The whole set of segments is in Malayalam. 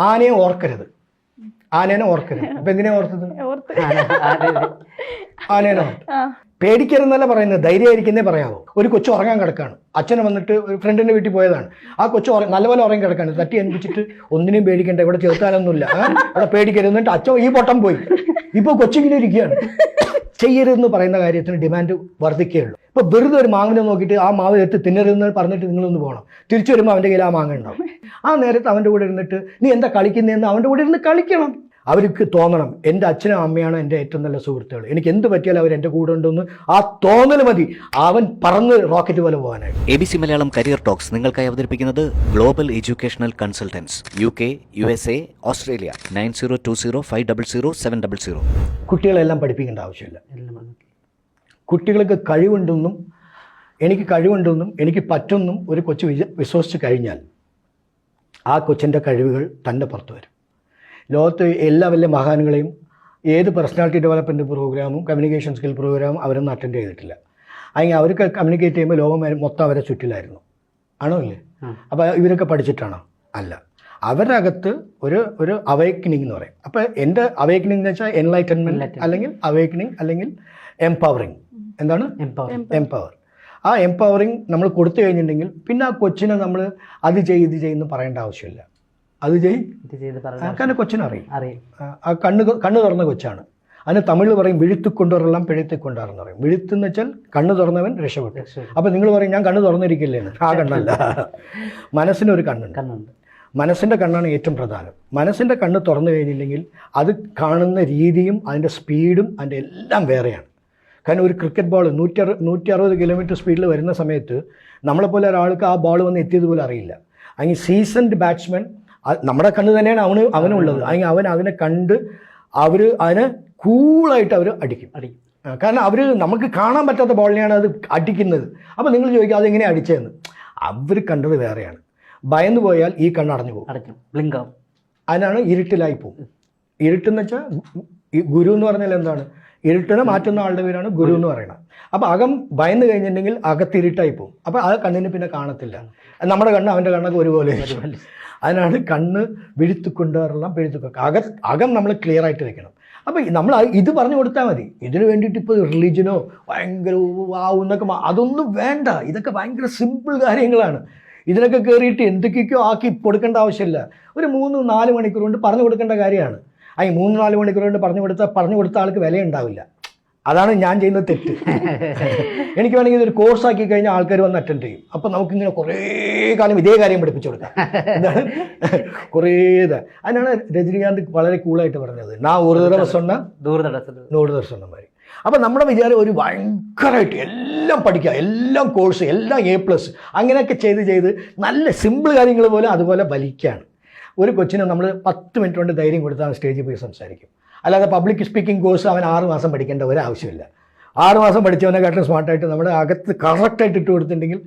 ആനയെ ഓർക്കരുത്. ആനേനെ ഓർക്കരുത്. അപ്പൊ എന്തിനാ ഓർത്തത്? ഓർത്ത്. ആനേനെ ഓർത്തു. പേടിക്കരുതെന്നല്ല പറയുന്നത്. ധൈര്യമായിരിക്കുന്നേ പറയാവോ. ഒരു കൊച്ചു ഉറങ്ങാൻ കിടക്കാണ്. അച്ഛനെ വന്നിട്ട് ഒരു ഫ്രണ്ടിന്റെ വീട്ടിൽ പോയതാണ്. ആ കൊച്ചു നല്ലപോലെ ഉറങ്ങി കിടക്കാണ്. തട്ടി അനുഭവിച്ചിട്ട് ഒന്നിനും പേടിക്കണ്ട. ഇവിടെ ചേർത്താനൊന്നുമില്ല ഇവിടെ പേടിക്കരുത്. എന്നിട്ട് അച്ഛൻ ഈ പൊട്ടം പോയി. ഇപ്പൊ കൊച്ചിങ്ങനെ ഇരിക്കുകയാണ്. ചെയ്യരുതെന്ന് പറയുന്ന കാര്യത്തിന് ഡിമാൻഡ് വർദ്ധിക്കുകയുള്ളൂ. ഇപ്പൊ വെറുതെ ഒരു മാവിനെ നോക്കിയിട്ട് ആ മാവ് എടുത്ത് തിന്നരുതെന്ന് പറഞ്ഞിട്ട് നിങ്ങളൊന്ന് പോകണം. തിരിച്ചു വരുമ്പോൾ അവന്റെ കയ്യിൽ ആ മാങ്ങ ഉണ്ടാവും. ആ നേരത്ത് അവന്റെ കൂടെ ഇരുന്നിട്ട് നീ എന്താ കളിക്കുന്നതെന്ന് അവന്റെ കൂടെ ഇരുന്ന് കളിക്കണം. അവർക്ക് തോന്നണം എന്റെ അച്ഛനും അമ്മയാണ് എന്റെ ഏറ്റവും നല്ല സുഹൃത്തുക്കൾ. എനിക്ക് എന്ത് പറ്റിയാലും അവർ എന്റെ കൂടെ ഉണ്ടെന്ന് ആ തോന്നൽ മതി. അവൻ പറന്ന് റോക്കറ്റ് പോലെ പോകാനായിട്ട്. A B C Malayalam career talks നിങ്ങൾക്കായി അവതരിപ്പിക്കുന്നത് global educational consultants U K U S A Australia nine zero two zero five double zero seven double zero കുട്ടികളെല്ലാം പഠിപ്പിക്കേണ്ട ആവശ്യമില്ല. കുട്ടികൾക്ക് കഴിവുണ്ടെന്നും എനിക്ക് കഴിവുണ്ടെന്നും എനിക്ക് പറ്റുമെന്നും ഒരു കൊച്ചു വിശ്വസിച്ച് കഴിഞ്ഞാൽ ആ കൊച്ചിന്റെ കഴിവുകൾ തന്നെ പുറത്തു വരും. ലോകത്ത് എല്ലാ വലിയ മഹാനുകളെയും ഏത് പേഴ്സണാലിറ്റി ഡെവലപ്മെന്റ് പ്രോഗ്രാമും കമ്മ്യൂണിക്കേഷൻ സ്കിൽ പ്രോഗ്രാമും അവരൊന്നും അറ്റൻഡ് ചെയ്തിട്ടില്ല. അല്ലെങ്കിൽ അവർക്ക് കമ്മ്യൂണിക്കേറ്റ് ചെയ്യുമ്പോൾ ലോകം മൊത്തം അവരെ ചുറ്റിലായിരുന്നു. ആണോ ഇല്ലേ? അപ്പോൾ ഇവരൊക്കെ പഠിച്ചിട്ടാണോ? അല്ല. അവരുടെ അകത്ത് ഒരു ഒരു അവേക്കനിങ് എന്ന് പറയും. അപ്പോൾ എന്റെ അവേക്കനിങ് എന്ന് വെച്ചാൽ എൻലൈറ്റൻമെന്റ് അല്ലെങ്കിൽ അവേക്കനിങ് അല്ലെങ്കിൽ എംപവറിങ് എന്താണ്? എംപവർ ആ എംപവറിങ് നമ്മൾ കൊടുത്തു കഴിഞ്ഞിട്ടുണ്ടെങ്കിൽ പിന്നെ ആ കൊച്ചിനെ നമ്മൾ അത് ചെയ്ത് ചെയ്യുന്നു പറയേണ്ട ആവശ്യമില്ല. അത് പറഞ്ഞു കാരണം കൊച്ചിനറിയും. അറിയാം. ആ, കണ്ണ് കണ്ണ് തുറന്ന കൊച്ചാണ്. അതിന് തമിഴിൽ പറയും വിഴുത്തുക്കൊണ്ടവരെല്ലാം പിഴുത്തിക്കൊണ്ടാറെന്ന് പറയും. വിഴുത്തെന്ന് വെച്ചാൽ കണ്ണ് തുറന്നവൻ രക്ഷപ്പെട്ടു. അപ്പം നിങ്ങൾ പറയും ഞാൻ കണ്ണ് തുറന്നിരിക്കില്ലേ ആ കണ്ണല്ല. മനസ്സിനൊരു കണ്ണുണ്ട്. കണ്ണുണ്ട്. മനസ്സിന്റെ കണ്ണാണ് ഏറ്റവും പ്രധാനം. മനസ്സിന്റെ കണ്ണ് തുറന്നു കഴിഞ്ഞില്ലെങ്കിൽ അത് കാണുന്ന രീതിയും അതിന്റെ സ്പീഡും അതിന്റെ എല്ലാം വേറെയാണ്. കാരണം ഒരു ക്രിക്കറ്റ് ബോൾ നൂറ്റി അറു നൂറ്റി അറുപത് കിലോമീറ്റർ സ്പീഡിൽ വരുന്ന സമയത്ത് നമ്മളെപ്പോലെ ഒരാൾക്ക് ആ ബോൾ വന്ന് എത്തിയതുപോലെ പോലും അറിയില്ല. അങ്ങനെ സീസൺഡ് ബാറ്റ്സ്മാൻ നമ്മുടെ കണ്ണ് തന്നെയാണ് അവന് അവനുള്ളത് അല്ലെങ്കിൽ അവൻ അതിനെ കണ്ട് അവർ അതിനെ കൂളായിട്ട് അവർ അടിക്കും. അടിക്കും. കാരണം അവർ നമുക്ക് കാണാൻ പറ്റാത്ത ബോളിനെയാണ് അത് അടിക്കുന്നത്. അപ്പോൾ നിങ്ങൾ ചോദിക്കുക അതെങ്ങനെ അടിച്ചതെന്ന്? അവർ കണ്ടത് വേറെയാണ്. ഭയന്നു പോയാൽ ഈ കണ്ണടഞ്ഞു പോകും. അടയ്ക്കും. ബ്ലിങ്ക് ആവും അതിനാണ് ഇരുട്ടിലായി പോകും ഇരുട്ടെന്ന് വെച്ചാൽ ഗുരു എന്ന് പറഞ്ഞാൽ എന്താണ്? ഇരുട്ടിനെ മാറ്റുന്ന ആളുടെ പേരാണ് ഗുരു എന്ന് പറയുന്നത്. അപ്പോൾ അകം ഭയന്ന് കഴിഞ്ഞിട്ടുണ്ടെങ്കിൽ അകത്തിരുട്ടായി പോകും അപ്പോൾ ആ കണ്ണിന് പിന്നെ കാണത്തില്ല. നമ്മുടെ കണ്ണ് അവന്റെ കണ്ണൊക്കെ ഒരുപോലെ. അതിനാണ് കണ്ണ് വിഴുത്തുകൊണ്ടുവരെല്ലാം പിഴുത്തുക്കൊക്കെ അക അകം നമ്മൾ ക്ലിയർ ആയിട്ട് വെക്കണം. അപ്പോൾ നമ്മൾ ഇത് പറഞ്ഞു കൊടുത്താൽ മതി. ഇതിന് വേണ്ടിയിട്ട് ഇപ്പോൾ റിലീജിയനോ ഭയങ്കര ആവും എന്നൊക്കെ അതൊന്നും വേണ്ട. ഇതൊക്കെ ഭയങ്കര സിമ്പിൾ കാര്യങ്ങളാണ്. ഇതിനൊക്കെ കയറിയിട്ട് എന്തൊക്കെയൊക്കെയോ ആക്കി കൊടുക്കേണ്ട ആവശ്യമില്ല. ഒരു മൂന്ന് നാല് മണിക്കൂർ കൊണ്ട് പറഞ്ഞു കൊടുക്കേണ്ട കാര്യമാണ്. ഈ മൂന്ന് നാല് മണിക്കൂർ കൊണ്ട് പറഞ്ഞു കൊടുത്താൽ പറഞ്ഞു കൊടുത്ത ആൾക്ക് വില ഉണ്ടാവില്ല അതാണ് ഞാൻ ചെയ്യുന്ന തെറ്റ്. എനിക്ക് വേണമെങ്കിൽ ഇതൊരു കോഴ്സാക്കി കഴിഞ്ഞാൽ ആൾക്കാർ വന്ന് അറ്റൻഡ് ചെയ്യും. അപ്പം നമുക്കിങ്ങനെ കുറേ കാലം ഇതേ കാര്യം പഠിപ്പിച്ചു കൊടുക്കാം. കുറേ ഇത്. അതിനാണ് രജനീകാന്ത് വളരെ കൂളായിട്ട് പറഞ്ഞത്. നാ ഒരു ദിവസം ദൂരദർശനം നൂറ് ദർശനമാരി അപ്പം നമ്മുടെ വിചാരം ഒരു ഭയങ്കരമായിട്ട് എല്ലാം പഠിക്കുക. എല്ലാം കോഴ്സ് എല്ലാം എ പ്ലസ് അങ്ങനെയൊക്കെ ചെയ്ത് ചെയ്ത് നല്ല സിമ്പിൾ കാര്യങ്ങൾ പോലെ അതുപോലെ വലിക്കുകയാണ് ഒരു കൊച്ചിനെ നമ്മൾ പത്ത് മിനിറ്റ് കൊണ്ട് ധൈര്യം കൊടുത്താൽ സ്റ്റേജിൽ പോയി സംസാരിക്കും. അല്ലാതെ പബ്ലിക് സ്പീക്കിംഗ് കോഴ്സ് അവൻ ആറ് മാസം പഠിക്കേണ്ട ഒരു ആവശ്യമില്ല ആറ് മാസം പഠിച്ചവനെക്കാട്ടും സ്മാർട്ടായിട്ട് നമ്മുടെ അകത്ത് കറക്റ്റായിട്ട് ഇട്ട് കൊടുത്തിട്ടുണ്ടെങ്കിൽ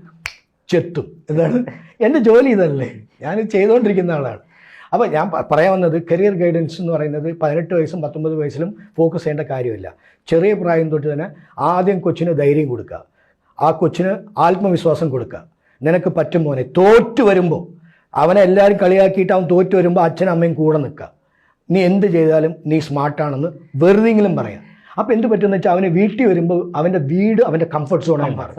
ചെത്തും. എന്താണ്? എന്റെ ജോലി ഇതല്ലേ? ഞാൻ ചെയ്തുകൊണ്ടിരിക്കുന്ന ആളാണ്. അപ്പോൾ ഞാൻ പറയാൻ വന്നത് കരിയർ ഗൈഡൻസ് എന്ന് പറയുന്നത് പതിനെട്ട് വയസ്സും പത്തൊമ്പത് വയസ്സിലും ഫോക്കസ് ചെയ്യേണ്ട കാര്യമില്ല. ചെറിയ പ്രായം തൊട്ട് തന്നെ ആദ്യം കൊച്ചിന് ധൈര്യം കൊടുക്കുക. ആ കൊച്ചിന് ആത്മവിശ്വാസം കൊടുക്കുക. നിനക്ക് പറ്റും മോനെ തോറ്റു വരുമ്പോൾ അവനെ എല്ലാവരും കളിയാക്കിയിട്ട് അവൻ തോറ്റു വരുമ്പോൾ അച്ഛനും അമ്മയും കൂടെ നിൽക്കുക. നീ എന്ത് ചെയ്താലും നീ സ്മാർട്ടാണെന്ന് വെറുതെങ്കിലും പറയാം. അപ്പോൾ എന്ത് പറ്റുമെന്ന് വെച്ചാൽ അവന് വീട്ടിൽ വരുമ്പോൾ അവന്റെ വീട് അവന്റെ കംഫർട്ട് സോണായി മാറും.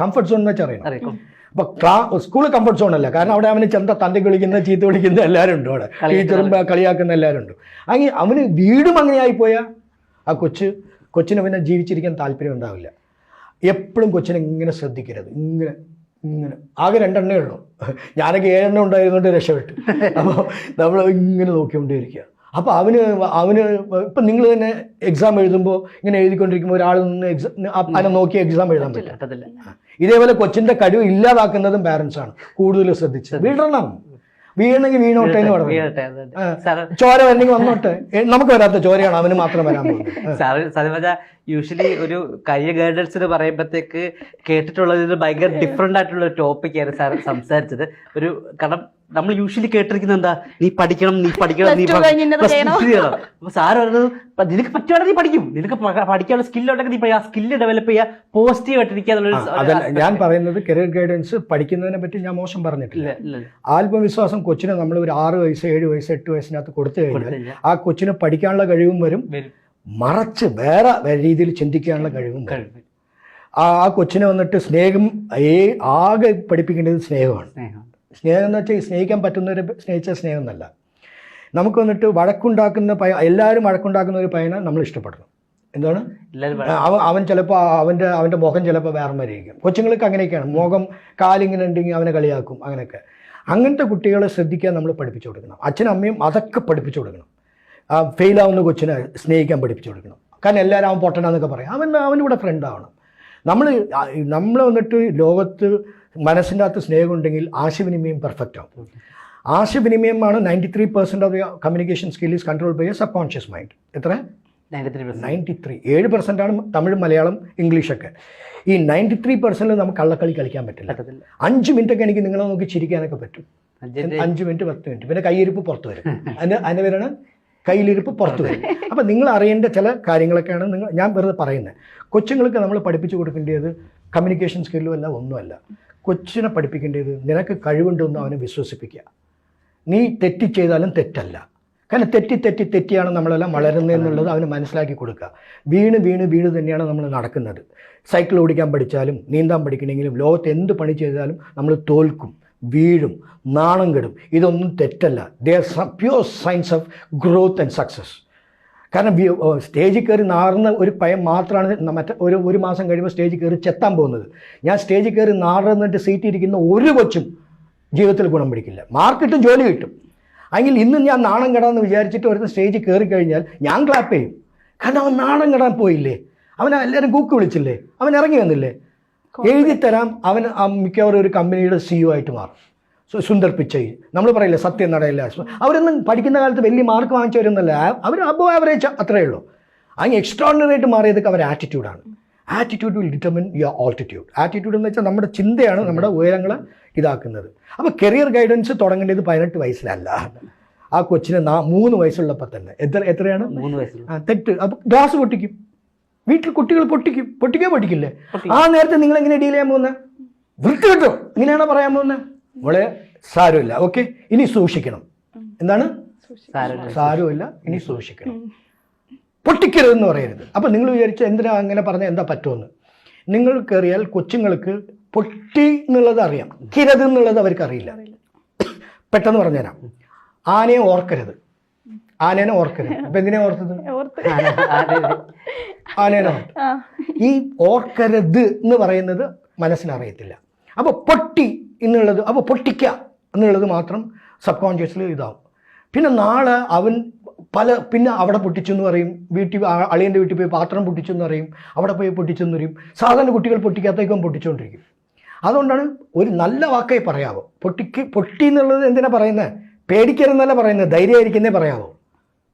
കംഫർട്ട് സോൺ എന്ന് വെച്ചാൽ അറിയാം? അപ്പൊ ക്ലാ സ്കൂൾ കംഫർട്ട് സോൺ അല്ല. കാരണം അവിടെ അവന് ചെന്ത തന്തി വിളിക്കുന്ന ചീത്ത വിളിക്കുന്ന എല്ലാവരും ഉണ്ട് അവിടെ ടീച്ചറും കളിയാക്കുന്ന എല്ലാവരും ഉണ്ട് അങ്ങനെ അവന് വീടും അങ്ങനെയായി പോയാൽ ആ കൊച്ച് കൊച്ചിന് പിന്നെ ജീവിച്ചിരിക്കാൻ താല്പര്യം ഉണ്ടാവില്ല. എപ്പോഴും കൊച്ചിനെ ഇങ്ങനെ ശ്രദ്ധിക്കരുത്. ഇങ്ങനെ ഇങ്ങനെ. ആകെ രണ്ടെണ്ണേ ഉള്ളൂ. ഞാനൊക്കെ ഏഴെണ്ണം ഉണ്ടായിരുന്നുകൊണ്ട് രക്ഷപ്പെട്ടു. അപ്പോൾ നമ്മൾ ഇങ്ങനെ നോക്കിക്കൊണ്ടേയിരിക്കുക അപ്പോൾ അവന് അവന് ഇപ്പം നിങ്ങൾ തന്നെ എക്സാം എഴുതുമ്പോൾ ഇങ്ങനെ എഴുതിക്കൊണ്ടിരിക്കുമ്പോൾ ഒരാൾ നിന്ന് എക്സാം അതിനെ നോക്കി എക്സാം എഴുതാൻ പറ്റില്ല ഇതേപോലെ കൊച്ചിന്റെ കഴിവ് ഇല്ലാതാക്കുന്നതും പാരൻസാണ് ആണ്. കൂടുതൽ ശ്രദ്ധിച്ച്. വീഴണം വീണെങ്കിൽ വീണോട്ടെ എന്ന് പറഞ്ഞു. ചോര വരണമെങ്കിൽ വന്നോട്ടെ. നമുക്ക് വരാത്ത ചോരയാണ് അവന് മാത്രം വരാൻ സത്യം പറഞ്ഞാൽ യൂഷ്വലി ഒരു കരിയർ ഗൈഡൻസ് എന്ന് പറയുമ്പോഴത്തേക്ക് കേട്ടിട്ടുള്ളത് ഇത് ഭയങ്കര ഡിഫറെന്റ് ആയിട്ടുള്ള ഒരു ടോപ്പിക്കാണ് സാർ സംസാരിച്ചത്. ഒരു കാരണം നമ്മൾ യൂഷ്വലി കേട്ടിരിക്കുന്നത് എന്താ? നീ പഠിക്കണം നീ പഠിക്കണം നീ അപ്പൊ സാറ് പറയുന്നത് നിനക്ക് പറ്റുവാണെങ്കിൽ നീ പഠിക്കും. നിനക്ക് പഠിക്കാനുള്ള സ്കില്ല് ഉണ്ടെങ്കിൽ നീ ആ സ്കില്ല് ഡെവലപ്പ് ചെയ്യുക പോസിറ്റീവ് ആയിട്ടിരിക്കുക ഞാൻ പറയുന്നത് കരിയർ ഗൈഡൻസ് പഠിക്കുന്നതിനെ പറ്റി ഞാൻ മോശം പറഞ്ഞിട്ടില്ല. ആത്മവിശ്വാസം കൊച്ചിന് നമ്മൾ ഒരു ആറ് വയസ്സ് ഏഴ് വയസ്സ് എട്ട് വയസ്സിനകത്ത് കൊടുത്തു കഴിഞ്ഞാൽ ആ കൊച്ചിന് പഠിക്കാനുള്ള കഴിവും വരും. മറച്ച് വേറെ രീതിയിൽ ചിന്തിക്കാനുള്ള കഴിവും വരും. ആ കൊച്ചിനെ വന്നിട്ട് സ്നേഹം ഏ ആകെ പഠിപ്പിക്കേണ്ടത് സ്നേഹമാണ്. സ്നേഹം എന്ന് വെച്ചാൽ സ്നേഹിക്കാൻ പറ്റുന്നവരെ സ്നേഹിച്ച സ്നേഹം എന്നല്ല. നമുക്ക് വന്നിട്ട് വഴക്കുണ്ടാക്കുന്ന പയ എല്ലാവരും വഴക്കുണ്ടാക്കുന്ന ഒരു പയ്യനെ നമ്മൾ ഇഷ്ടപ്പെടണം എന്താണ്? അവൻ അവൻ ചിലപ്പോൾ അവന്റെ അവന്റെ മുഖം ചിലപ്പോൾ വേറെ മാതിരിയിരിക്കും കൊച്ചുങ്ങൾക്ക് അങ്ങനെയൊക്കെയാണ്. മുഖം കാലിങ്ങനെ ഉണ്ടെങ്കിൽ അവനെ കളിയാക്കും അങ്ങനെയൊക്കെ. അങ്ങനത്തെ കുട്ടികളെ ശ്രദ്ധിക്കാൻ നമ്മൾ പഠിപ്പിച്ചു കൊടുക്കണം. അച്ഛനും അമ്മയും അതൊക്കെ പഠിപ്പിച്ചു കൊടുക്കണം. ആ ഫെയിലാവുന്ന കൊച്ചിനെ സ്നേഹിക്കാൻ പഠിപ്പിച്ചു കൊടുക്കണം. കാരണം എല്ലാവരും അവൻ പൊട്ടനാന്നൊക്കെ പറയും. അവൻ അവനിവിടെ ഫ്രണ്ട് ആവണം. നമ്മൾ നമ്മൾ വന്നിട്ട് ലോകത്ത് മനസ്സിന്റെ അകത്ത് സ്നേഹം ഉണ്ടെങ്കിൽ ആശയവിനിമയം പെർഫെക്റ്റ് ആവും. ആശയവിനിമയമാണ് ninety three percent of communication skill is control by a subconscious mind എത്ര? നയന്റി ത്രീ ഏഴ് പെർസെന്റ് ആണ് തമിഴ് മലയാളം ഇംഗ്ലീഷൊക്കെ. ഈ നയന്റി ത്രീ പെർസെന്റിൽ നമുക്ക് കള്ളക്കളി കളിക്കാൻ പറ്റില്ല. അഞ്ച് മിനിറ്റ് ഒക്കെ എനിക്ക് നിങ്ങളെ നോക്കി ചിരിക്കാനൊക്കെ പറ്റും. അഞ്ച് മിനിറ്റ്. പത്ത് മിനിറ്റ്. പിന്നെ കയ്യിരിപ്പ് പുറത്ത് വരും. അതിന് അതിന് പേരാണ് കയ്യിലിരിപ്പ് പുറത്ത് വരും. അപ്പം നിങ്ങൾ അറിയേണ്ട ചില കാര്യങ്ങളൊക്കെയാണ് നിങ്ങൾ ഞാൻ വെറുതെ പറയുന്നത്. കൊച്ചുങ്ങൾക്ക് നമ്മൾ പഠിപ്പിച്ചു കൊടുക്കേണ്ടത് കമ്മ്യൂണിക്കേഷൻ സ്കില്ലും അല്ല ഒന്നുമല്ല. കൊച്ചിനെ പഠിപ്പിക്കേണ്ടത് നിനക്ക് കഴിവുണ്ടെന്ന് അവനെ വിശ്വസിപ്പിക്കുക. നീ തെറ്റി ചെയ്താലും തെറ്റല്ല. കാരണം തെറ്റി തെറ്റി തെറ്റിയാണ് നമ്മളെല്ലാം വളരുന്നതെന്നുള്ളത് അവന് മനസ്സിലാക്കി കൊടുക്കുക. വീണ് വീണ് വീണ് തന്നെയാണ് നമ്മൾ നടക്കുന്നത്. സൈക്കിൾ ഓടിക്കാൻ പഠിച്ചാലും നീന്താൻ പഠിക്കണമെങ്കിലും ലോകത്ത് എന്ത് പണി ചെയ്താലും നമ്മൾ തോൽക്കും വീഴും നാണം കെടും. ഇതൊന്നും തെറ്റല്ല. The pure science of growth and success കാരണം സ്റ്റേജിൽ കയറി നാറുന്ന ഒരു ഭയം മാത്രമാണ് മറ്റേ ഒരു ഒരു മാസം കഴിയുമ്പോൾ സ്റ്റേജിൽ കയറി ചെത്താൻ പോകുന്നത്. ഞാൻ സ്റ്റേജിൽ കയറി നാറുന്നിട്ട് സീറ്റ് ഇരിക്കുന്ന ഒരു കൊച്ചും ജീവിതത്തിൽ ഗുണം പിടിക്കില്ല. മാർക്ക് കിട്ടും ജോലി കിട്ടും. അല്ലെങ്കിൽ ഇന്ന് ഞാൻ നാണം കെടാമെന്ന് വിചാരിച്ചിട്ട് ഒരു സ്റ്റേജിൽ കയറി കഴിഞ്ഞാൽ ഞാൻ ക്ലാപ്പ് ചെയ്യും. കാരണം അവൻ നാണം കെടാൻ പോയില്ലേ? അവൻ എല്ലാവരും കൂക്ക് വിളിച്ചില്ലേ? അവൻ ഇറങ്ങി വന്നില്ലേ? എഴുതി തരാം അവൻ മിക്കവാറും ഒരു കമ്പനിയുടെ സിഇഒ ആയിട്ട് മാറും. സുന്ദർ പിച്ചൈ. നമ്മൾ പറയില്ലേ സത്യം നടയില്ല. അവരൊന്നും പഠിക്കുന്ന കാലത്ത് വലിയ മാർക്ക് വാങ്ങിച്ചവരൊന്നുമല്ല അവർ അബോ ആവറേജ് അത്രയേ ഉള്ളൂ. അങ്ങ് എക്സ്ട്രോണറി ആയിട്ട് മാറിയതൊക്കെ അവരുടെ ആറ്റിറ്റ്യൂഡാണ് attitude will determine your altitude attitude എന്ന് വെച്ചാൽ നമ്മുടെ ചിന്തയാണ് നമ്മുടെ ഉയരങ്ങളെ ഇതാക്കുന്നത്. അപ്പോൾ കരിയർ ഗൈഡൻസ് തുടങ്ങേണ്ടത് പതിനെട്ട് വയസ്സിലല്ല. ആ കൊച്ചിന് നാ മൂന്ന് വയസ്സുള്ളപ്പോൾ തന്നെ. എത്ര എത്രയാണ്? മൂന്ന് വയസ്സ് തെറ്റ്. അപ്പോൾ ഗ്ലാസ് പൊട്ടിക്കും. വീട്ടിൽ കുട്ടികൾ പൊട്ടിക്കും. പൊട്ടിക്കേ പൊട്ടിക്കില്ലേ ആ നേരത്തെ നിങ്ങൾ എങ്ങനെ ഡീൽ ചെയ്യാൻ പോകുന്നത് വൃത്തി കിട്ടും ഇങ്ങനെയാണോ പറയാൻ പോകുന്നത് മോളെ സാരമില്ല. ഓക്കെ? ഇനി സൂക്ഷിക്കണം. എന്താണ്? സാരമില്ല. ഇനി സൂക്ഷിക്കണം. പൊട്ടിക്കരുതെന്ന് പറയരുത്. അപ്പം നിങ്ങൾ വിചാരിച്ച എന്തിനാ അങ്ങനെ പറഞ്ഞാൽ എന്താ പറ്റുമെന്ന്? നിങ്ങൾ കയറിയാൽ കൊച്ചുങ്ങൾക്ക് പൊട്ടി എന്നുള്ളത് അറിയാം. കിരത് എന്നുള്ളത് അവർക്ക് അറിയില്ല. പെട്ടെന്ന് പറഞ്ഞുതരാം. ആനയെ ഓർക്കരുത്. ആനേനെ ഓർക്കരുത്. അപ്പൊ എന്തിനാ ഓർത്തത്? ഓർത്ത്. ആനേനെ ഓർത്തു. ആ. ഈ ഓർക്കരുത് എന്ന് പറയുന്നത് മനസ്സിനറിയത്തില്ല. അപ്പൊ പൊട്ടി എന്നുള്ളത് അപ്പോൾ പൊട്ടിക്കുക എന്നുള്ളത് മാത്രം സബ് കോൺഷ്യസിൽ ഇതാവും. പിന്നെ നാളെ അവൻ പല പിന്നെ അവിടെ പൊട്ടിച്ചു എന്ന് പറയും വീട്ടിൽ അളിയന്റെ വീട്ടിൽ പോയി പാത്രം പൊട്ടിച്ചു എന്ന് പറയും അവിടെ പോയി പൊട്ടിച്ചു എന്ന് പറയും. സാധാരണ കുട്ടികൾ പൊട്ടിക്കാത്തേക്കും പൊട്ടിച്ചുകൊണ്ടിരിക്കും. അതുകൊണ്ടാണ് ഒരു നല്ല വാക്കായി പറയാവോ. പൊട്ടിക്ക് പൊട്ടി എന്നുള്ളത് എന്തിനാ പറയുന്നത് പേടിക്കരുതെന്നല്ല പറയുന്നത് ധൈര്യമായിരിക്കുന്നേ പറയാവോ.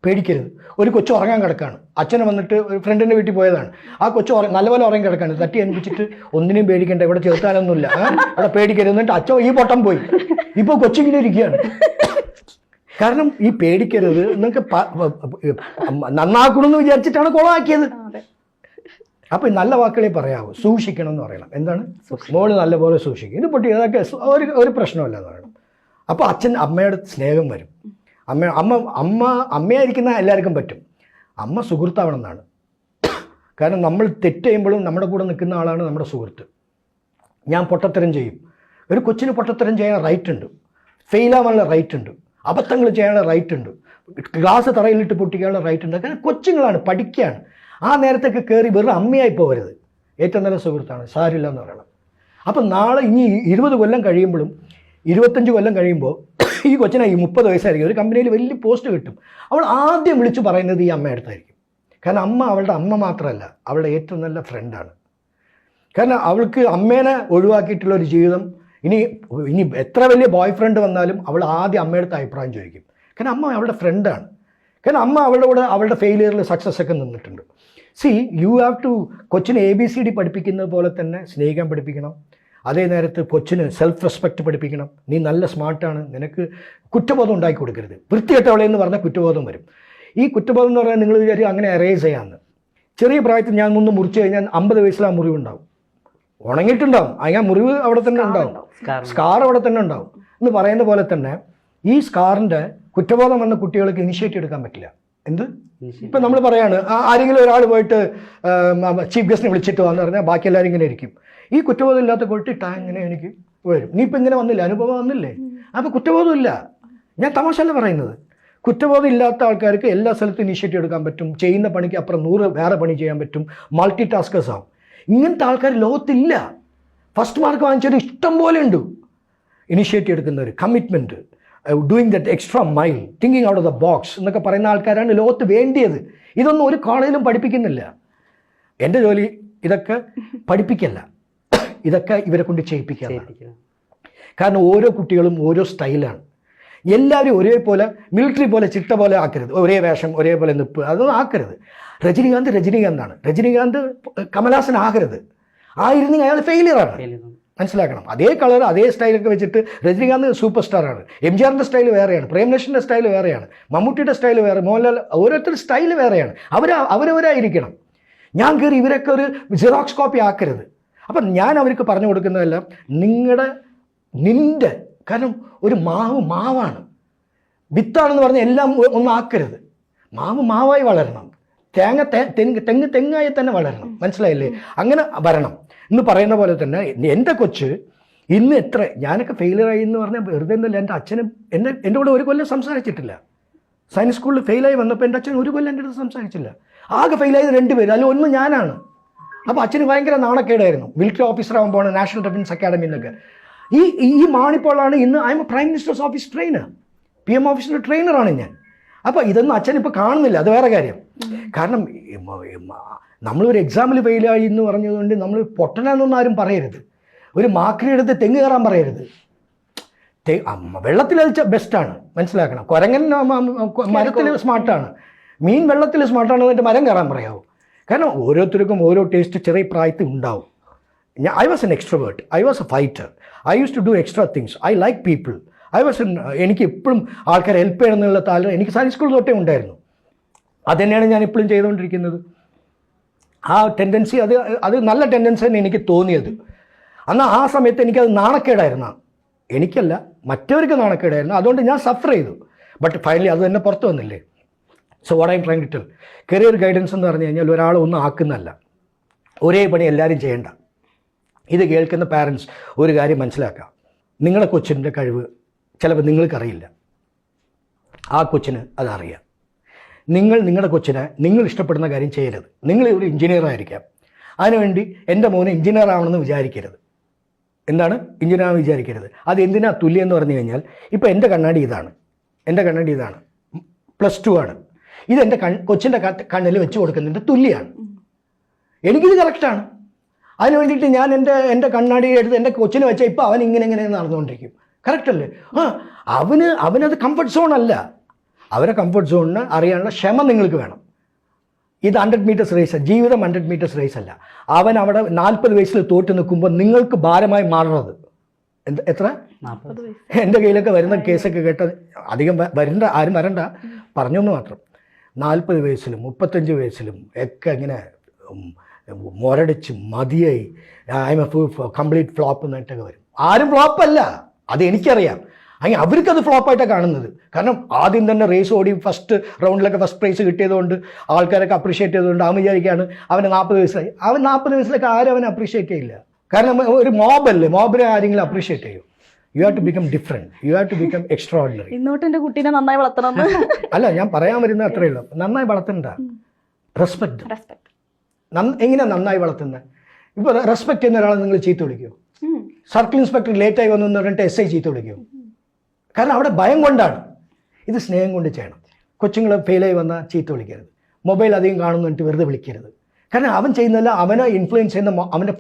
പേടിക്കരുത്. ഒരു കൊച്ചു ഉറങ്ങാൻ കിടക്കാണ്. അച്ഛനെ വന്നിട്ട് ഒരു ഫ്രണ്ടിന്റെ വീട്ടിൽ പോയതാണ്. ആ കൊച്ചു ഉറ നല്ലപോലെ ഉറങ്ങി കിടക്കാണ്. തട്ടി അനുഭവിച്ചിട്ട് ഒന്നിനും പേടിക്കണ്ട ഇവിടെ ചേർത്താനൊന്നുമില്ല അവിടെ പേടിക്കരുത്. എന്നിട്ട് അച്ഛൻ ഈ പൊട്ടം പോയി. ഇപ്പോൾ കൊച്ചിങ്ങനെ ഇരിക്കുകയാണ്. കാരണം ഈ പേടിക്കരുത് നിങ്ങൾക്ക് നന്നാക്കണമെന്ന് വിചാരിച്ചിട്ടാണ് കുളമാക്കിയത് അപ്പൊ നല്ല വാക്കുകളെ പറയാവൂ. സൂക്ഷിക്കണം എന്ന് പറയണം. എന്താണ്? മോൾ നല്ലപോലെ സൂക്ഷിക്കും. ഇത് പൊട്ടി അതൊക്കെ ഒരു പ്രശ്നമല്ല എന്ന് പറയണം. അപ്പോൾ അച്ഛൻ അമ്മയുടെ സ്നേഹം വരും. അമ്മ അമ്മ അമ്മ അമ്മയായിരിക്കുന്ന എല്ലാവർക്കും പറ്റും. അമ്മ സുഹൃത്താവണം എന്നാണ് കാരണം നമ്മൾ തെറ്റ് ചെയ്യുമ്പോഴും നമ്മുടെ കൂടെ നിൽക്കുന്ന ആളാണ് നമ്മുടെ സുഹൃത്ത്. ഞാൻ പൊട്ടത്തരം ചെയ്യും. ഒരു കൊച്ചിന് പൊട്ടത്തരം ചെയ്യാൻ റൈറ്റ് ഉണ്ട്. ഫെയിലാവാനുള്ള റൈറ്റ് ഉണ്ട്. അബദ്ധങ്ങൾ ചെയ്യാനുള്ള റൈറ്റ് ഉണ്ട്. ഗ്ലാസ് തറയിലിട്ട് പൊട്ടിക്കാനുള്ള റൈറ്റ് ഉണ്ട്. കാരണം കൊച്ചുങ്ങളാണ് പഠിക്കുകയാണ് ആ നേരത്തേക്ക് കയറി വെറും അമ്മയായി പോകരുത്. ഏറ്റവും നല്ല സുഹൃത്താണ്. സാരില്ല എന്ന് പറയണം. അപ്പം നാളെ ഇനി ഇരുപത് കൊല്ലം കഴിയുമ്പോഴും ഇരുപത്തഞ്ച് കൊല്ലം കഴിയുമ്പോൾ ഈ കൊച്ചിനെ ഈ മുപ്പത് വയസ്സായിരിക്കും. ഒരു കമ്പനിയിൽ വലിയ പോസ്റ്റ് കിട്ടും. അവൾ ആദ്യം വിളിച്ചു പറയുന്നത് ഈ അമ്മയുടെ അടുത്തായിരിക്കും. കാരണം അമ്മ അവളുടെ അമ്മ മാത്രമല്ല അവളുടെ ഏറ്റവും നല്ല ഫ്രണ്ടാണ് കാരണം അവൾക്ക് അമ്മേനെ ഒഴിവാക്കിയിട്ടുള്ള ഒരു ജീവിതം ഇനി ഇനി എത്ര വലിയ ബോയ് ഫ്രണ്ട് വന്നാലും അവൾ ആദ്യം അമ്മയുടെ അഭിപ്രായം ചോദിക്കും. കാരണം അമ്മ അവളുടെ ഫ്രണ്ടാണ് കാരണം അമ്മ അവളുടെ കൂടെ അവളുടെ ഫെയിലിയറിൽ സക്സസ് ഒക്കെ നിന്നിട്ടുണ്ട്. സി യു ഹാവ് ടു കൊച്ചിനെ എ ബി സി ഡി പഠിപ്പിക്കുന്നത് പോലെ തന്നെ സ്നേഹിക്കാൻ പഠിപ്പിക്കണം. അതേ നേരത്ത് കൊച്ചിന് സെൽഫ് റെസ്പെക്റ്റ് പഠിപ്പിക്കണം. നീ നല്ല സ്മാർട്ടാണ് നിനക്ക് കുറ്റബോധം ഉണ്ടാക്കി കൊടുക്കരുത്. വൃത്തികെട്ടവളെ എന്ന് പറഞ്ഞാൽ കുറ്റബോധം വരും. ഈ കുറ്റബോധം എന്ന് പറഞ്ഞാൽ നിങ്ങൾ വിചാരിക്കും അങ്ങനെ എറേസ് ചെയ്യാമെന്ന് ചെറിയ പ്രായത്തിൽ ഞാൻ ഒന്ന് മുറിച്ച് കഴിഞ്ഞാൽ അമ്പത് വയസ്സിൽ ആ മുറിവുണ്ടാവും ഉണങ്ങിയിട്ടുണ്ടാവും. ആ മുറിവ് അവിടെ തന്നെ ഉണ്ടാവും. സ്കാർ അവിടെ തന്നെ ഉണ്ടാവും. എന്ന് പറയുന്ന പോലെ തന്നെ ഈ സ്കാറിന്റെ കുറ്റബോധം വന്ന കുട്ടികൾക്ക് ഇനിഷ്യേറ്റീവ് എടുക്കാൻ പറ്റില്ല. എന്ത്? ഇപ്പം നമ്മൾ പറയാണ് ആ- ആരെങ്കിലും ഒരാൾ പോയിട്ട് ചീഫ് ഗസ്റ്റിനെ വിളിച്ചിട്ട് വന്നു പറഞ്ഞാൽ ബാക്കി എല്ലാവരും ഇങ്ങനെ ഇരിക്കും. ഈ കുറ്റബോധം ഇല്ലാത്ത കുട്ടി ടാ ഇങ്ങനെ എനിക്ക് വരും. നീ ഇപ്പം ഇങ്ങനെ വന്നില്ല? അനുഭവം വന്നില്ലേ? അപ്പോൾ കുറ്റബോധമില്ല. ഞാൻ തമാശല്ല പറയുന്നത്. കുറ്റബോധം ഇല്ലാത്ത ആൾക്കാർക്ക് എല്ലാ സ്ഥലത്തും ഇനിഷ്യേറ്റീവ് എടുക്കാൻ പറ്റും. ചെയ്യുന്ന പണിക്ക് അപ്പുറം നൂറ് വേറെ പണി ചെയ്യാൻ പറ്റും. മൾട്ടി ടാസ്കേഴ്സ് ആവും. ഇങ്ങനത്തെ ആൾക്കാർ ലോകത്തില്ല. ഫസ്റ്റ് മാർക്ക് വാങ്ങിച്ചത് ഇഷ്ടം പോലെ ഉണ്ട്. Initiative എടുക്കുന്നവർ commitment doing that extra mile thinking out of the box എന്നൊക്കെ പറയുന്ന ആൾക്കാരാണ് ലോകത്ത് വേണ്ടിയത്. ഇതൊന്നും ഒരു കോളേജിലും പഠിപ്പിക്കുന്നില്ല. എന്റെ ജോലി ഇതൊക്കെ പഠിപ്പിക്കല്ല. ഇതൊക്കെ ഇവരെ കൊണ്ട് ചെയ്യിപ്പിക്കുക കാരണം ഓരോ കുട്ടികളും ഓരോ സ്റ്റൈലാണ്. എല്ലാവരും ഒരേപോലെ മിലിറ്ററി പോലെ ചിട്ട പോലെ ആക്കരുത്. ഒരേ വേഷം ഒരേപോലെ നിപ്പ് അതൊന്നും ആക്കരുത്. രജനീകാന്ത് രജനീകാന്താണ്. രജനീകാന്ത് കമലാസൻ ആകരുത്. ആയിരുന്നെങ്കിൽ അയാൾ ഫെയിലിയറാണ് മനസ്സിലാക്കണം. അതേ കളർ അതേ സ്റ്റൈലൊക്കെ വെച്ചിട്ട് രജനീകാന്ത് സൂപ്പർ സ്റ്റാറാണ് എം ജി ആറിന്റെ സ്റ്റൈൽ വേറെയാണ്. പ്രേംനേഷന്റെ സ്റ്റൈൽ വേറെയാണ്. മമ്മൂട്ടിയുടെ സ്റ്റൈൽ വേറെ. മോഹൻലാൽ ഓരോരുത്തരുടെ സ്റ്റൈൽ വേറെയാണ്. അവർ അവരവരായിരിക്കണം. ഞാൻ കയറി ഇവരൊക്കെ ഒരു സിറോക്സ് കോപ്പി ആക്കരുത്. അപ്പം ഞാൻ അവർക്ക് പറഞ്ഞു കൊടുക്കുന്നതെല്ലാം നിങ്ങളുടെ നിന്റെ കാരണം ഒരു മാവ് മാവാണ്. വിത്താണെന്ന് പറഞ്ഞ് എല്ലാം ഒന്നാക്കരുത്. ഒന്നും മാവ് മാവായി വളരണം. തേങ്ങ തെങ്ങ് തെങ്ങ് തെങ്ങായി തന്നെ വളരണം. മനസ്സിലായില്ലേ? അങ്ങനെ വരണം. എന്ന് പറയുന്ന പോലെ തന്നെ എന്റെ കൊച്ച് ഇന്ന് എത്ര ഞാനൊക്കെ ഫെയിലിയറായി എന്ന് പറഞ്ഞാൽ വെറുതെ ഒന്നുമില്ല എന്റെ അച്ഛനും എന്റെ എന്റെ കൂടെ ഒരു കൊല്ലം സംസാരിച്ചിട്ടില്ല. സയൻസ് സ്കൂളിൽ ഫെയിലായി വന്നപ്പോൾ എന്റെ അച്ഛൻ ഒരു കൊല്ലം എന്റെ അടുത്ത് സംസാരിച്ചില്ല. ആകെ ഫെയിലായത് രണ്ടുപേര് അല്ല ഒന്ന് ഞാനാണ്. അപ്പോൾ അച്ഛന് ഭയങ്കര നാണക്കേടായിരുന്നു. മിലിറ്ററി ഓഫീസർ ആകുമ്പോൾ നാഷണൽ ഡിഫൻസ് അക്കാഡമിന്നൊക്കെ ഈ ഈ മാണിപ്പോളാണ് ഇന്ന് I am a prime minister's office trainer P M ഓഫീസിന്റെ ട്രെയിനറാണ് ഞാൻ. അപ്പോൾ ഇതൊന്നും അച്ഛൻ ഇപ്പോൾ കാണുന്നില്ല. അത് വേറെ കാര്യം. കാരണം നമ്മളൊരു എക്സാമിൽ ഫെയിലായി എന്ന് പറഞ്ഞതുകൊണ്ട് നമ്മൾ പൊട്ടനാന്നൊന്നും ആരും പറയരുത്. ഒരു മാക്രി എടുത്ത് തെങ്ങ് കയറാൻ പറയരുത്. വെള്ളത്തിൽ അത് ബെസ്റ്റാണ് മനസ്സിലാക്കണം. കുരങ്ങൻ മരത്തിൽ സ്മാർട്ടാണ് മീൻ വെള്ളത്തിൽ സ്മാർട്ടാണ് എന്നിട്ട് മരം കയറാൻ പറയാവൂ? കാരണം ഓരോരുത്തർക്കും ഓരോ ടേസ്റ്റ് ചെറിയ പ്രായത്തിൽ ഉണ്ടാവും. ഞാൻ I was an extrovert I was a fighter I use to do extra things I like people I was എനിക്ക് എപ്പോഴും ആൾക്കാരെ ഹെൽപ്പ് ചെയ്യണം എന്നുള്ള താല്പര്യം എനിക്ക് സയൻസ് സ്കൂൾ തൊട്ടേ ഉണ്ടായിരുന്നു. അതുതന്നെയാണ് ഞാൻ ഇപ്പോഴും ചെയ്തുകൊണ്ടിരിക്കുന്നത്. ആ ടെൻഡൻസി അത് അത് നല്ല ടെൻഡൻസി തന്നെ എനിക്ക് തോന്നിയത്. അന്ന് ആ സമയത്ത് എനിക്കത് നാണക്കേടായിരുന്നു. എനിക്കല്ല മറ്റവർക്ക് നാണക്കേടായിരുന്നു. അതുകൊണ്ട് ഞാൻ സഫർ ചെയ്തു. ബട്ട് ഫൈനലി അത് തന്നെ പുറത്ത് വന്നില്ലേ? So what I'm trying to tell career guidance എന്ന് പറഞ്ഞു കഴിഞ്ഞാൽ ഒരാളെ ഒന്നും ആക്കുന്നല്ല ഒരേ പണി എല്ലാവരും ചെയ്യേണ്ട. ഇത് കേൾക്കുന്ന പാരൻസ് ഒരു കാര്യം മനസ്സിലാക്കുക നിങ്ങളുടെ കൊച്ചിന്റെ കഴിവ് ചിലപ്പോൾ നിങ്ങൾക്കറിയില്ല ആ കൊച്ചിന് അതറിയാം നിങ്ങൾ നിങ്ങളുടെ കൊച്ചിനെ നിങ്ങൾ ഇഷ്ടപ്പെടുന്ന കാര്യം ചെയ്യരുത്. നിങ്ങൾ ഒരു എഞ്ചിനീയർ ആയിരിക്കാം. അതിനുവേണ്ടി എന്റെ മോനെ എഞ്ചിനീയർ ആവണമെന്ന് വിചാരിക്കരുത്. എന്താണ്? എഞ്ചിനീയർ വിചാരിക്കരുത്. അത് എന്തിനാ തുല്യം എന്ന് പറഞ്ഞു കഴിഞ്ഞാൽ ഇപ്പോൾ എന്റെ കണ്ണാടി ഇതാണ്. എന്റെ കണ്ണാടി ഇതാണ്. പ്ലസ് ടു ആണ്. ഇത് എന്റെ കൺ കൊച്ചിന്റെ കണ്ണിൽ വെച്ച് കൊടുക്കുന്നതിന്റെ തുല്യമാണ് എനിക്കിത് കറക്റ്റാണ്. അതിന് വേണ്ടിയിട്ട് ഞാൻ എന്റെ എന്റെ കണ്ണാടി എടുത്ത് എന്റെ കൊച്ചിന് വെച്ചാൽ ഇപ്പോൾ അവൻ ഇങ്ങനെ ഇങ്ങനെ നടന്നുകൊണ്ടിരിക്കും. കറക്റ്റ് അല്ലേ? ആ അവന് അവനത് കംഫർട്ട് സോൺ അല്ല. അവരെ കംഫർട്ട് സോണിന് അറിയാനുള്ള ക്ഷമ നിങ്ങൾക്ക് വേണം. ഇത് ഹൺഡ്രഡ് മീറ്റേഴ്സ് റേസ് ആണ് ജീവിതം ഹൺഡ്രഡ് മീറ്റേഴ്സ് റേസ് അല്ല. അവൻ അവിടെ നാൽപ്പത് വയസ്സിൽ തോറ്റ് നിൽക്കുമ്പോൾ നിങ്ങൾക്ക് ഭാരമായി മാറണത്. എന്ത് എത്ര? എന്റെ കയ്യിലൊക്കെ വരുന്ന കേസൊക്കെ കേട്ട അധികം വരണ്ട ആരും വരണ്ട. പറഞ്ഞൊന്ന് മാത്രം. നാൽപ്പത് വയസ്സിലും മുപ്പത്തഞ്ച് വയസ്സിലും ഒക്കെ ഇങ്ങനെ മുരടിച്ച് മതിയായി. I am a complete flop എന്നിട്ടൊക്കെ വരും. ആരും ഫ്ലോപ്പ് അല്ല. അത് എനിക്കറിയാം. അങ്ങനെ അവർക്കത് ഫ്ലോപ്പായിട്ടാണ് കാണുന്നത്. കാരണം ആദ്യം തന്നെ റേസ് ഓടി ഫസ്റ്റ് റൗണ്ടിലൊക്കെ ഫസ്റ്റ് പ്രൈസ് കിട്ടിയതുകൊണ്ട് ആൾക്കാരൊക്കെ അപ്രീഷിയേറ്റ് ചെയ്തുകൊണ്ട് അവൻ വിചാരിക്കുകയാണ് അവന് നാൽപ്പത് വയസ്സായി അവൻ നാൽപ്പത് വയസ്സിലൊക്കെ ആരും അവനെ അപ്രീഷിയേറ്റ് ചെയ്യില്ല. കാരണം ഒരു മോബല്ലേ മോബിനെ ആരെങ്കിലും അപ്രീഷിയേറ്റ് ചെയ്യും. You have to become different you have to become extraordinary ഇന്നോട്ട് എന്റെ കുട്ടീനെ നന്നായി വളർത്തണം അല്ല ഞാൻ പറയാൻ വരുന്നത് അത്രയേ ഉള്ളൂ. നന്നായി വളർത്തണ്ട. റെസ്പെക്ട് റെസ്പെക്ട് എങ്ങനെയാണ് നന്നായി വളർത്തുന്നത് ഇപ്പൊ റെസ്പെക്ട് ചെയ്യുന്ന ഒരാളെ നിങ്ങൾ ചീത്ത വിളിക്കുമോ സർക്കിൾ ഇൻസ്പെക്ടർ ലേറ്റായി വന്നു എന്ന് പറഞ്ഞിട്ട് എസ് ഐ ചീത്ത വിളിക്കുമോ കാരണം അവിടെ ഭയം കൊണ്ടാണ്. ഇത് സ്നേഹം കൊണ്ട് ചെയ്യണം. കൊച്ചുങ്ങൾ ഫെയിലായി വന്നാൽ ചീത്ത വിളിക്കരുത്. മൊബൈൽ അധികം കാണുന്നു വെറുതെ വിളിക്കരുത്. കാരണം അവൻ ചെയ്യുന്നതല്ല അവനെ ഇൻഫ്ലുവൻസ് ചെയ്യുന്ന അവന്റെ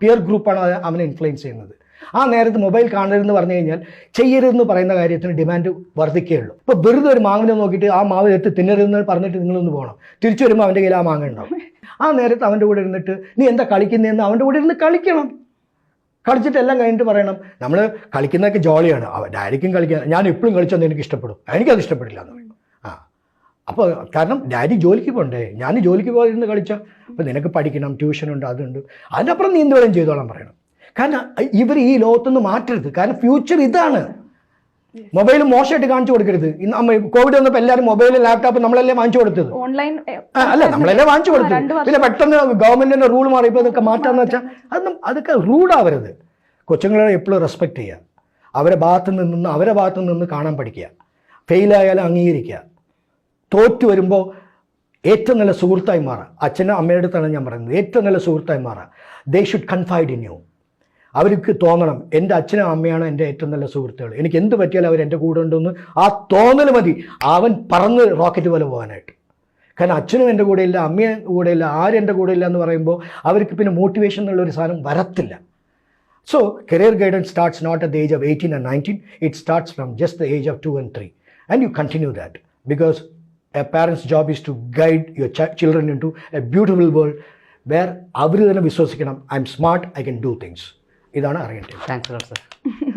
പിയർ ഗ്രൂപ്പാണ് അവനെ ഇൻഫ്ലുവൻസ് ചെയ്യുന്നത്. ആ നേരത്ത് മൊബൈൽ കാണരുതെന്ന് പറഞ്ഞു കഴിഞ്ഞാൽ ചെയ്യരുതെന്ന് പറയുന്ന കാര്യത്തിന് ഡിമാൻഡ് വർദ്ധിക്കുകയുള്ളൂ. ഇപ്പോൾ വെറുതെ ഒരു മാങ്ങനെ നോക്കിയിട്ട് ആ മാവ് എടുത്ത് തിന്നരുതെന്ന് പറഞ്ഞിട്ട് നിങ്ങളൊന്ന് പോകണം. തിരിച്ചു വരുമ്പോൾ അവന്റെ കയ്യിൽ ആ മാങ്ങ ഉണ്ടാവും. ആ നേരത്ത് അവന്റെ കൂടെ ഇരുന്നിട്ട് നീ എന്താ കളിക്കുന്നതെന്ന് അവന്റെ കൂടെ ഇരുന്ന് കളിക്കണം. കളിച്ചിട്ട് എല്ലാം കഴിഞ്ഞിട്ട് പറയണം നമ്മൾ കളിക്കുന്നതൊക്കെ ജോളിയാണ്. ഡാഡിക്കും കളിക്കാൻ ഞാൻ എപ്പോഴും കളിച്ചെന്ന് എനിക്ക് ഇഷ്ടപ്പെടും. എനിക്കത് ഇഷ്ടപ്പെടില്ല എന്ന് പറയും. ആ. അപ്പോൾ കാരണം ഡാഡി ജോലിക്ക് പോകണ്ടേ ഞാൻ ജോലിക്ക് പോയിരുന്ന് കളിച്ചാൽ അപ്പോൾ നിനക്ക് പഠിക്കണം ട്യൂഷനുണ്ട് അതുണ്ട്. അതിനപ്പുറം നീ എന്തുവരെയും ചെയ്തോളാൻ പറയണം. കാരണം ഇവർ ഈ ലോകത്തുനിന്ന് മാറ്റരുത്. കാരണം ഫ്യൂച്ചർ ഇതാണ്. മൊബൈൽ മോശമായിട്ട് കാണിച്ചു കൊടുക്കരുത്. ഇന്ന് കോവിഡ് വന്നപ്പോൾ എല്ലാവരും മൊബൈൽ ലാപ്ടോപ്പ് നമ്മളല്ലേ വാങ്ങിച്ചു കൊടുത്തത്? ഓൺലൈൻ അല്ല നമ്മളല്ലേ വാങ്ങിച്ചു കൊടുത്തത്. പിന്നെ പെട്ടെന്ന് ഗവൺമെന്റിന്റെ റൂൾ മാറിയപ്പോൾ ഇതൊക്കെ മാറ്റാന്ന് വെച്ചാൽ അതൊന്നും അതൊക്കെ റൂഡാവരുത് കൊച്ചുങ്ങളെ എപ്പോഴും റെസ്പെക്ട് ചെയ്യുക അവരെ ഭാഗത്ത് നിന്ന് അവരെ ഭാഗത്ത് നിന്ന് കാണാൻ പഠിക്കുക. ഫെയിലായാലും അംഗീകരിക്കുക. തോറ്റു വരുമ്പോൾ ഏറ്റവും നല്ല സുഹൃത്തായി മാറുക അച്ഛനും അമ്മയുടെ അടുത്താണ് ഞാൻ പറയുന്നത്. ഏറ്റവും നല്ല സുഹൃത്തായി മാറുക they should confide in you അവർക്ക് തോന്നണം. എന്റെ അച്ഛനും അമ്മയാണ് എന്റെ ഏറ്റവും നല്ല സുഹൃത്തുക്കൾ. എനിക്ക് എന്ത് പറ്റിയാലും അവർ എന്റെ കൂടെ ഉണ്ടെന്ന് ആ തോന്നൽ മതി. അവൻ പറന്ന് റോക്കറ്റ് പോലെ പോകാനായിട്ട്. കാരണം അച്ഛനും എന്റെ കൂടെ ഇല്ല അമ്മയും കൂടെ ഇല്ല ആരും എന്റെ കൂടെ ഇല്ല എന്ന് പറയുമ്പോൾ അവർക്ക് പിന്നെ മോട്ടിവേഷൻ എന്നുള്ളൊരു സാധനം വരത്തില്ല. So career guidance starts not at the age of eighteen and nineteen it starts from just the age of two and three and you continue that because a parents job is to guide your children into a beautiful world where അവർ തന്നെ വിശ്വസിക്കണം. I am smart I can do things ഇതാണ് അറിയേണ്ടത്. Thanks sir